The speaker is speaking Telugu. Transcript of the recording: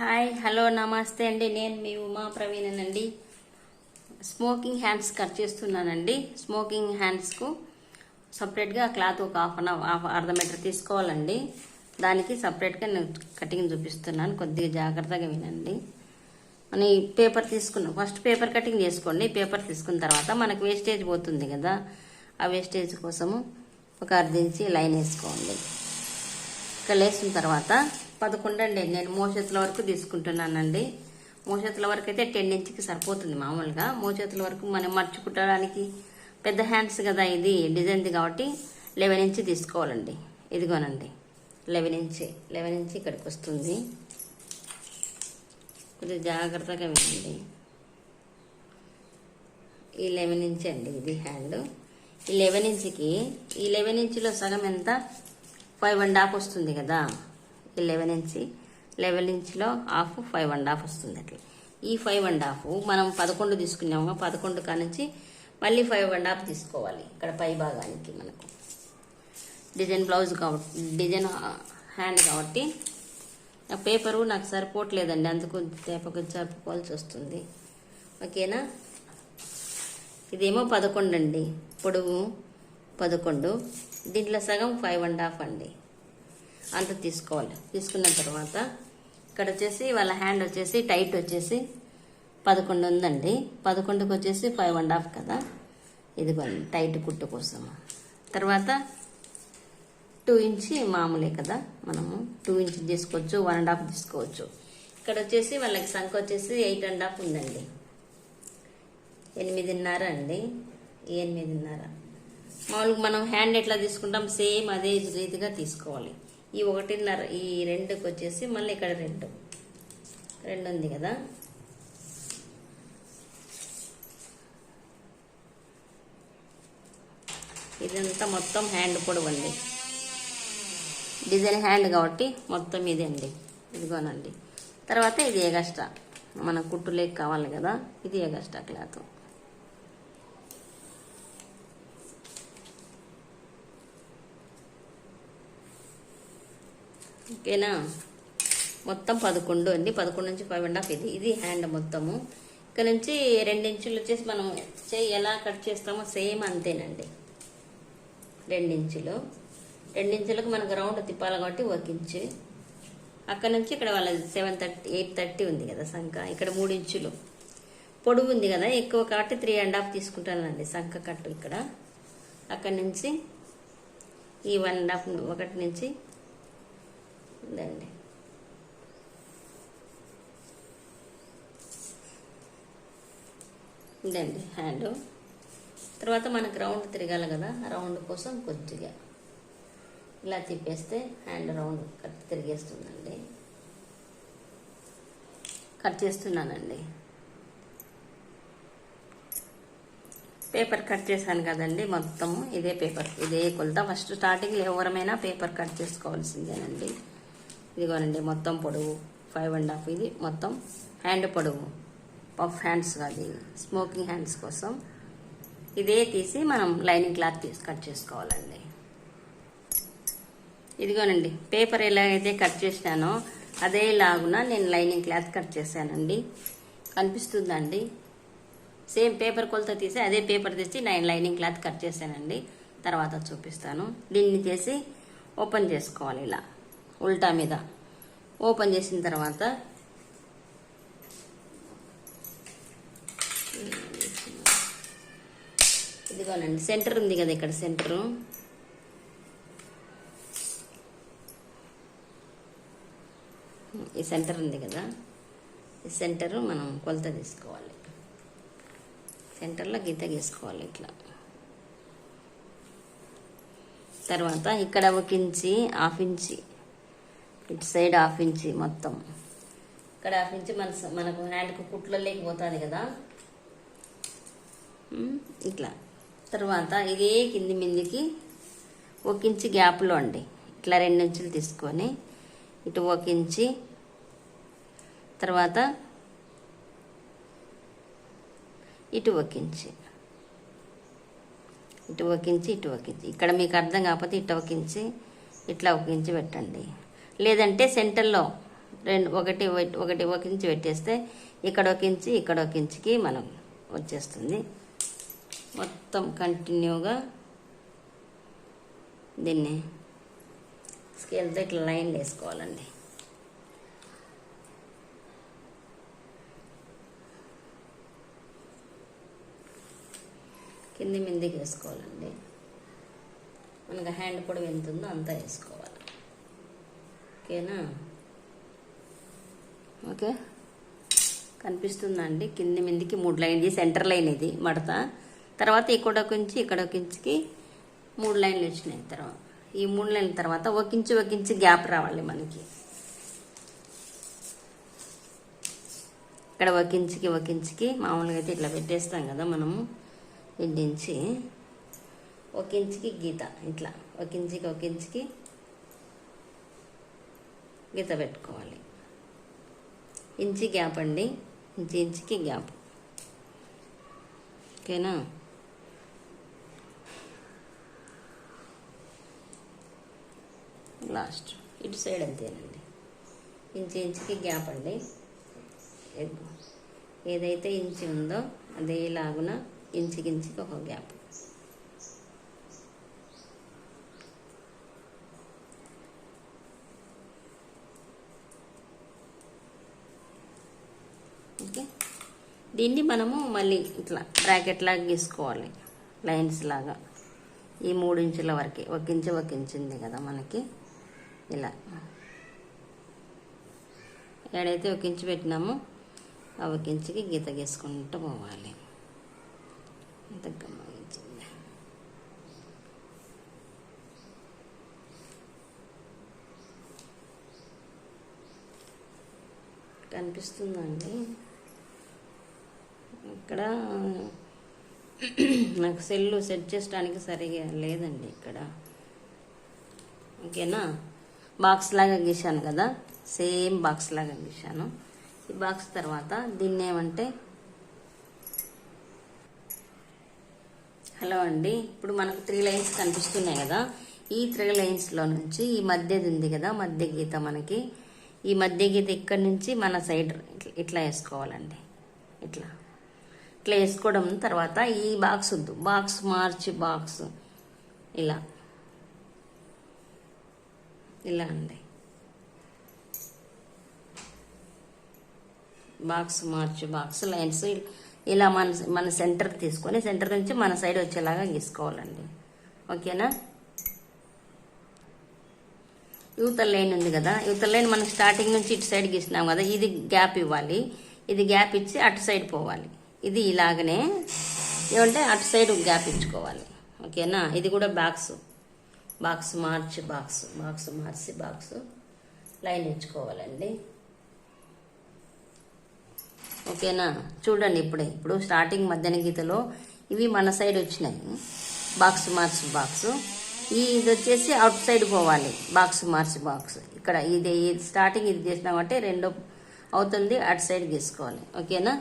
హాయ్ హలో నమస్తే అండి. నేను మీ ఉమా ప్రవీణనండి. స్మోకింగ్ హ్యాండ్స్ కట్ చేస్తున్నానండి. స్మోకింగ్ హ్యాండ్స్కు సపరేట్గా క్లాత్ ఒక హాఫ్ అన్ హాఫ్ అర్ధ మీటర్ తీసుకోవాలండి. దానికి సపరేట్గా నేను కటింగ్ చూపిస్తున్నాను. కొద్దిగా జాగ్రత్తగా వినండి. మన పేపర్ తీసుకున్నాం ఫస్ట్ పేపర్ కటింగ్ చేసుకోండి. పేపర్ తీసుకున్న తర్వాత మనకు వేస్టేజ్ పోతుంది కదా. ఆ వేస్టేజ్ కోసము ఒక అర్ధించి లైన్ వేసుకోండి. ఇక్కడ వేసిన తర్వాత పదకొండు అండి. నేను మోచేతుల వరకు తీసుకుంటున్నానండి. మోచేతుల వరకు అయితే టెన్ ఇంచ్కి సరిపోతుంది మామూలుగా. మోచేతుల వరకు మనం మర్చుకుంటడానికి పెద్ద హ్యాండ్స్ కదా ఇది డిజైన్ది కాబట్టి లెవెన్ ఇంచ్ తీసుకోవాలండి. ఇదిగోనండి. లెవెన్ ఇంచ్ లెవెన్ ఇంచ్ ఇక్కడికి వస్తుంది. కొద్దిగా జాగ్రత్తగా వినండి. ఈ లెవెన్ ఇంచ్ అండి ఇది హ్యాండ్. ఈ లెవెన్ ఇంచ్కి ఈ లెవెన్ ఇంచ్లో సగం ఎంత? ఫైవ్ అండ్ హాఫ్ వస్తుంది కదా. లెవెన్ ఇంచి లెవెన్ ఇంచ్లో హాఫ్ ఫైవ్ అండ్ హాఫ్ వస్తుంది అట్లా. ఈ ఫైవ్ అండ్ హాఫ్ మనం పదకొండు తీసుకున్నాము. పదకొండు కానించి మళ్ళీ ఫైవ్ అండ్ హాఫ్ తీసుకోవాలి ఇక్కడ పై భాగానికి మనకు. డిజైన్ బ్లౌజ్ కాబట్టి డిజైన్ హ్యాండ్ కాబట్టి. పేపరు నాకు సరిపోవట్లేదండి. అందుకు తేపకు జరుపుకోవాల్సి వస్తుంది. ఓకేనా? ఇదేమో పదకొండు అండి. పొడవు పదకొండు. దీంట్లో సగం ఫైవ్ అండ్ హాఫ్ అండి. అంత తీసుకోవాలి. తీసుకున్న తర్వాత ఇక్కడ వచ్చేసి వాళ్ళ హ్యాండ్ వచ్చేసి టైట్ వచ్చేసి పదకొండు ఉందండి. పదకొండుకి వచ్చేసి ఫైవ్ అండ్ హాఫ్ కదా. ఇదిగోండి టైట్ కుట్టు కోసం. తర్వాత టూ ఇంచి మామూలే కదా. మనము టూ ఇంచ్ తీసుకోవచ్చు వన్ అండ్ హాఫ్ తీసుకోవచ్చు. ఇక్కడ వచ్చేసి వాళ్ళకి సంఖ వచ్చేసి ఎయిట్ అండ్ హాఫ్ ఉందండి. ఎనిమిదిన్నర అండి. ఎనిమిదిన్నర. మామూలుగా మనం హ్యాండ్ ఎట్లా తీసుకుంటాం సేమ్ అదే రీతిగా తీసుకోవాలి. ఈ ఒకటిన్నర ఈ రెండుకి వచ్చేసి మళ్ళీ ఇక్కడ రెండు. రెండు ఉంది కదా? ఇదంతా మొత్తం హ్యాండ్ పొడవు అండి డిజైన్ హ్యాండ్ కాబట్టి మొత్తం ఇది అండి. ఇదిగోనండి. తర్వాత ఇది ఎగస్ట్రా. మన కుట్టులేక కావాలి కదా? ఇది ఎగస్ట్రా క్లాత్. ఓకేనా? మొత్తం పదకొండు అండి. పదకొండు నుంచి ఫైవ్ అండ్ హాఫ్ ఇది. ఇది హ్యాండ్ మొత్తము. ఇక్కడ నుంచి రెండించులు వచ్చేసి మనం చేయి ఎలా కట్ చేస్తామో సేమ్ అంతేనండి. రెండించులు రెండించులకు మనకు రౌండ్ తిప్పాలి కాబట్టి ఒక ఇంచు అక్కడ నుంచి ఇక్కడ వాళ్ళ సెవెన్ థర్టీ ఎయిట్ థర్టీ ఉంది కదా సంఖ. ఇక్కడ మూడు ఇంచులు. పొడుగు ఉంది కదా. ఎక్కువ కాబట్టి త్రీ అండ్ హాఫ్ తీసుకుంటానండి సంఖ కట్టు ఇక్కడ. అక్కడి నుంచి ఈ వన్ అండ్ హాఫ్ ఒకటి నుంచి ఉందండి ఇదండి హ్యాండ్. తర్వాత మనకు రౌండ్ తిరగాలి కదా రౌండ్ కోసం కొద్దిగా ఇలా తిప్పేస్తే హ్యాండ్ రౌండ్ కట్ తిరిగేస్తుందండి. కట్ చేస్తున్నానండి. పేపర్ కట్ చేశాను కదండి మొత్తము ఇదే పేపర్ ఇదే కొలత. ఫస్ట్ స్టార్టింగ్లో ఎవరమైనా పేపర్ కట్ చేసుకోవాల్సిందేనండి. ఇదిగోనండి మొత్తం పొడవు ఫైవ్ అండ్ హాఫ్ ఇది మొత్తం హ్యాండ్ పొడవు పఫ్ హ్యాండ్స్ కానీ స్మోకింగ్ హ్యాండ్స్ కోసం ఇదే తీసి మనం లైనింగ్ క్లాత్ తీసి కట్ చేసుకోవాలండి. ఇదిగోనండి పేపర్ ఎలాగైతే కట్ చేసినానో అదే లాగున నేను లైనింగ్ క్లాత్ కట్ చేశానండి. కనిపిస్తుందండి? సేమ్ పేపర్ కొలత తీసి అదే పేపర్ తీసి నేను లైనింగ్ క్లాత్ కట్ చేశానండి. తర్వాత చూపిస్తాను. దీన్ని చేసి ఓపెన్ చేసుకోవాలి ఇలా. ఉల్టా మీద. ఓపెన్ చేసిన తర్వాత ఇదిగోనండి సెంటర్ ఉంది కదా ఇక్కడ సెంటరు. ఈ సెంటర్ ఉంది కదా ఈ సెంటర్ మనం కొలత తీసుకోవాలి. సెంటర్లో గీత గీసుకోవాలి ఇట్లా. తర్వాత ఇక్కడ ఒక ఇంచి హాఫ్ ఇంచి ఇటు సైడ్ హాఫ్ ఇంచి మొత్తం. ఇక్కడ హాఫ్ ఇంచి మన మనకు హ్యాండ్కు కుట్లో లేకపోతుంది కదా. ఇట్లా. తర్వాత ఇదే కింది మిందికి ఒక ఇంచి గ్యాప్లో అండి. ఇట్లా రెండు ఇంచులు తీసుకొని ఇటు ఒక ఇంచి. తర్వాత ఇటు ఒక ఇంచి. ఇటు ఒక ఇంచి ఇటు ఒక ఇంచి. ఇక్కడ మీకు అర్థం కాకపోతే ఇటు ఒక ఇంచి ఇట్లా ఒక ఇంచి పెట్టండి. లేదంటే సెంటర్లో రెండు ఒకటి ఒకటి ఒక ఇంచు పెట్టేస్తే ఇక్కడ ఒక ఇంచి ఇక్కడ ఒక ఇంచుకి మనం వచ్చేస్తుంది. మొత్తం కంటిన్యూగా దీన్ని స్కేల్తో ఇట్లా లైన్ వేసుకోవాలండి. కింది మిందికి వేసుకోవాలండి. మనకు హ్యాండ్ పొడవు ఎంత ఉందో అంతా వేసుకోవాలి. ఓకేనా? ఓకే. కనిపిస్తుందండి. కింది మిందికి మూడు లైన్ ఇది సెంటర్ లైన్ ఇది మడత. తర్వాత ఇక్కడ ఒక ఇంచి ఇక్కడ ఒక ఇంచుకి మూడు లైన్లు వచ్చినాయి. తర్వాత ఈ మూడు లైన్ల తర్వాత ఒక ఇంచు ఒక ఇంచు గ్యాప్ రావాలి మనకి. ఇక్కడ ఒక ఇంచుకి ఒక ఇంచుకి మామూలుగా అయితే ఇట్లా పెట్టేస్తాం కదా మనము. ఇంటించి ఒక ఇంచుకి గీత ఇట్లా. ఒక ఇంచుకి ఒక ఇంచుకి గీత పెట్టుకోవాలి. ఇంచి గ్యాప్ అండి. ఇంచి ఇంచుకి గ్యాప్. ఓకేనా? లాస్ట్. ఇటు సైడ్ అంతేనండి. ఇంచు ఇంచుకి గ్యాప్ అండి. ఏదైతే ఇంచి ఉందో అదేలాగున ఇంచుకి ఇంచుకించుకి ఒక గ్యాప్. ఓకే. దీన్ని మనము మళ్ళీ ఇట్లా బ్రాకెట్ లాగా గీసుకోవాలి. లైన్స్ లాగా. ఈ మూడు ఇంచుల వరకే. ఒక ఇంచు ఒక కదా మనకి. ఇలా. ఎక్కడైతే ఒక ఇంచు పెట్టినామో ఆ ఒక ఇంచుకి గీత గీసుకుంటూ పోవాలి. ఇంత గమనించింది కనిపిస్తుందండి ఇక్కడ నాకు సెల్ సెట్ చేయడానికి సరిగా లేదండి ఇక్కడ. ఓకేనా? బాక్స్ లాగా గీశాను కదా? సేమ్ బాక్స్ లాగా గీశాను. ఈ బాక్స్ తర్వాత దీన్ని ఏమంటే హలో అండి ఇప్పుడు మనకు త్రీ లైన్స్ కనిపిస్తున్నాయి కదా? ఈ త్రీ లైన్స్లో నుంచి ఈ మధ్యది ఉంది కదా మధ్య గీత మనకి. ఈ మధ్య గీత ఇక్కడి నుంచి మన సైడ్ ఇట్లా ఇట్లా వేసుకోవాలండి. ఇట్లా. ఇట్లా వేసుకోవడం తర్వాత ఈ బాక్స్ వద్దు. బాక్స్ మార్చి బాక్స్. ఇలా. ఇలా అండి. బాక్స్ మార్చి బాక్స్ లైన్స్ ఇలా మన మన సెంటర్ తీసుకొని సెంటర్ నుంచి మన సైడ్ వచ్చేలాగా గీసుకోవాలండి. ఓకేనా? యూత లైన్ ఉంది కదా. యూత లైన్ మనం స్టార్టింగ్ నుంచి ఇటు సైడ్ గీసినాం కదా. ఇది గ్యాప్ ఇవ్వాలి. ఇది గ్యాప్ ఇచ్చి అటు సైడ్ పోవాలి. ఇది ఇలాగనే ఏమంటే అటు సైడ్ గ్యాప్ ఇచ్చుకోవాలి ఓకేనా? ఇది కూడా బాక్స్. బాక్స్ మార్చి బాక్స్. బాక్స్ మార్చి బాక్స్. లైన్ ఇచ్చుకోవాలండి. ఓకేనా? చూడండి ఇప్పుడే. ఇప్పుడు స్టార్టింగ్ మధ్యాహ్న గీతలో ఇవి మన సైడ్ వచ్చినాయి. బాక్స్ మార్చి బాక్స్. ఈ ఇది వచ్చేసి అవుట్ సైడ్ పోవాలి. బాక్స్ మార్చి బాక్స్. ఇక్కడ ఇది స్టార్టింగ్ ఇది చేసినామంటే రెండో అవుతుంది అటు సైడ్ గీసుకోవాలి. ఓకేనా?